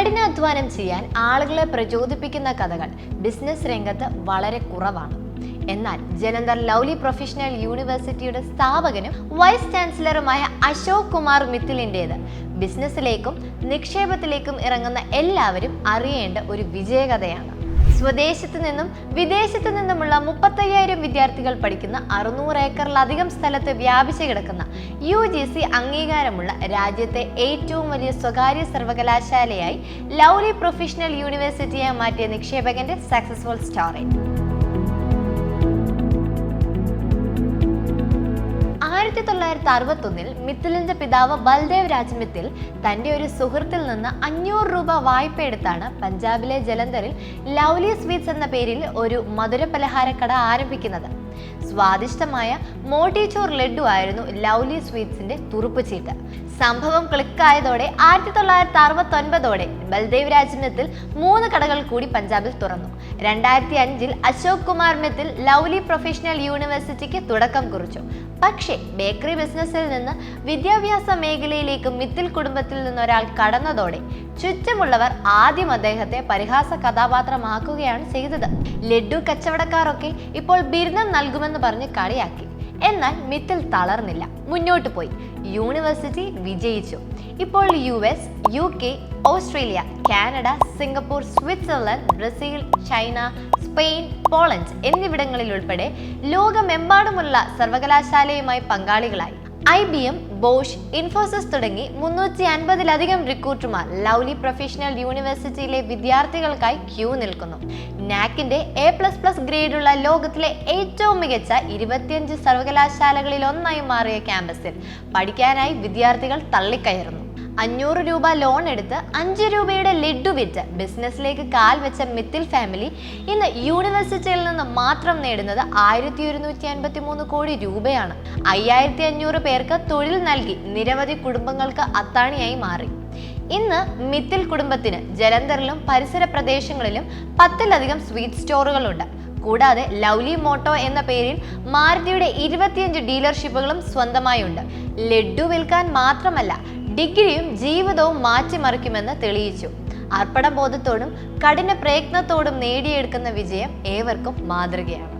കഠിനാധ്വാനം ചെയ്യാൻ ആളുകളെ പ്രചോദിപ്പിക്കുന്ന കഥകൾ ബിസിനസ് രംഗത്ത് വളരെ കുറവാണ്. എന്നാൽ ജലന്ധർ ലൗലി പ്രൊഫഷണൽ യൂണിവേഴ്സിറ്റിയുടെ സ്ഥാപകനും വൈസ് ചാൻസലറുമായ അശോക് കുമാർ മിത്തിലിന്റേത് ബിസിനസ്സിലേക്കും നിക്ഷേപത്തിലേക്കും ഇറങ്ങുന്ന എല്ലാവരും അറിയേണ്ട ഒരു വിജയകഥയാണ്. സ്വദേശത്ത് നിന്നും വിദേശത്ത് നിന്നുമുള്ള മുപ്പത്തയ്യായിരം വിദ്യാർത്ഥികൾ പഠിക്കുന്ന അറുന്നൂറ് ഏക്കറിലധികം സ്ഥലത്ത് വ്യാപിച്ചു കിടക്കുന്ന യു ജി സി അംഗീകാരമുള്ള രാജ്യത്തെ ഏറ്റവും വലിയ സ്വകാര്യ സർവകലാശാലയായി ലൗലി പ്രൊഫഷണൽ യൂണിവേഴ്സിറ്റിയെ മാറ്റിയ നിക്ഷേപകന്റെ സക്സസ്ഫുൾ സ്റ്റോറി. ആയിരത്തി തൊള്ളായിരത്തി അറുപത്തൊന്നിൽ മിത്തലിന്റെ പിതാവ് ബൽദേവ് രാജ് മിത്തിൽ തന്റെ ഒരു സുഹൃത്തിൽ നിന്ന് അഞ്ഞൂറ് രൂപ വായ്പ എടുത്താണ് പഞ്ചാബിലെ ജലന്ധറിൽ ലൗലി സ്വീറ്റ്സ് എന്ന പേരിൽ ഒരു മധുര പലഹാരക്കട ആരംഭിക്കുന്നത്. സ്വാദിഷ്ടമായ മോട്ടിച്ചോർ ലഡു ആയിരുന്നു ലൗലി സ്വീറ്റ്സിന്റെ തുറുപ്പ് ചീട്ട്. സംഭവം ക്ലിക്കായതോടെ ആയിരത്തി തൊള്ളായിരത്തി അറുപത്തി ഒൻപതോടെ ബൽദേവ് രാജ് മിത്തിൽ മൂന്ന് കടകൾ കൂടി പഞ്ചാബിൽ തുറന്നു. രണ്ടായിരത്തി അഞ്ചിൽ അശോക് കുമാർ മിത്തിൽ ലൗലി പ്രൊഫഷണൽ യൂണിവേഴ്സിറ്റിക്ക് തുടക്കം കുറിച്ചു. പക്ഷേ ബേക്കറി ബിസിനസ്സിൽ നിന്ന് വിദ്യാഭ്യാസ മേഖലയിലേക്ക് മിത്തിൽ കുടുംബത്തിൽ നിന്നൊരാൾ കടന്നതോടെ ചുറ്റുമുള്ളവർ ആദ്യം അദ്ദേഹത്തെ പരിഹാസ കഥാപാത്രമാക്കുകയാണ് ചെയ്തത്. ലഡു കച്ചവടക്കാരൊക്കെ ഇപ്പോൾ ബിരുദം നൽകുമെന്ന് പറഞ്ഞ് കളിയാക്കി. എന്നാൽ മിത്തിൽ തളർന്നില്ല. മുന്നോട്ട് പോയി. യൂണിവേഴ്സിറ്റി വിജയിച്ചു. ഇപ്പോൾ U S U K Australia Canada Singapore Switzerland Brazil China Spain Poland എന്നിവിടങ്ങളിൽ ഉൾപ്പെടെ ലോകമെമ്പാടുമുള്ള സർവകലാശാലയുമായി പങ്കാളികളായി. I B M Bosch Infosys തുടങ്ങി മുന്നൂറ്റി അൻപതിലധികം റിക്രൂട്ടർമാർ ലൗലി പ്രൊഫഷണൽ യൂണിവേഴ്സിറ്റിയിലെ വിദ്യാർത്ഥികൾക്കായി ക്യൂ നിൽക്കുന്നു. നാക്കിന്റെ എ പ്ലസ് പ്ലസ് ഗ്രേഡുള്ള ലോകത്തിലെ ഏറ്റവും മികച്ച ഇരുപത്തിയഞ്ച് സർവകലാശാലകളിൽ ഒന്നായി മാറിയ ക്യാമ്പസിൽ പഠിക്കാനായി വിദ്യാർത്ഥികൾ തള്ളിക്കയറുന്നു. അഞ്ഞൂറ് രൂപ ലോൺ എടുത്ത് അഞ്ച് രൂപയുടെ ലഡു വിറ്റ് ബിസിനസ്സിലേക്ക് കാൽ വെച്ച മിത്തിൽ ഫാമിലി ഇന്ന് യൂണിവേഴ്സിറ്റിയിൽ നിന്ന് മാത്രം നേടുന്നത് ആയിരത്തി ഒരുന്നൂറ്റി അൻപത്തി മൂന്ന് കോടി രൂപയാണ്. അയ്യായിരത്തി അഞ്ഞൂറ് പേർക്ക് തൊഴിൽ നൽകി നിരവധി കുടുംബങ്ങൾക്ക് അത്താണിയായി മാറി. ഇന്ന് മിത്തിൽ കുടുംബത്തിന് ജലന്ധറിലും പരിസര പ്രദേശങ്ങളിലും പത്തിലധികം സ്വീറ്റ് സ്റ്റോറുകളുണ്ട്. കൂടാതെ ലൗലി മോട്ടോ എന്ന പേരിൽ മാരുതിയുടെ ഇരുപത്തിയഞ്ച് ഡീലർഷിപ്പുകളും സ്വന്തമായുണ്ട്. ലഡു വിൽക്കാൻ മാത്രമല്ല ഡിഗ്രിയും ജീവിതവും മാറ്റിമറിക്കുമെന്ന് തെളിയിച്ചു. അർപ്പണബോധത്തോടും കഠിന പ്രയത്നത്തോടും നേടിയെടുക്കുന്ന വിജയം ഏവർക്കും മാതൃകയാണ്.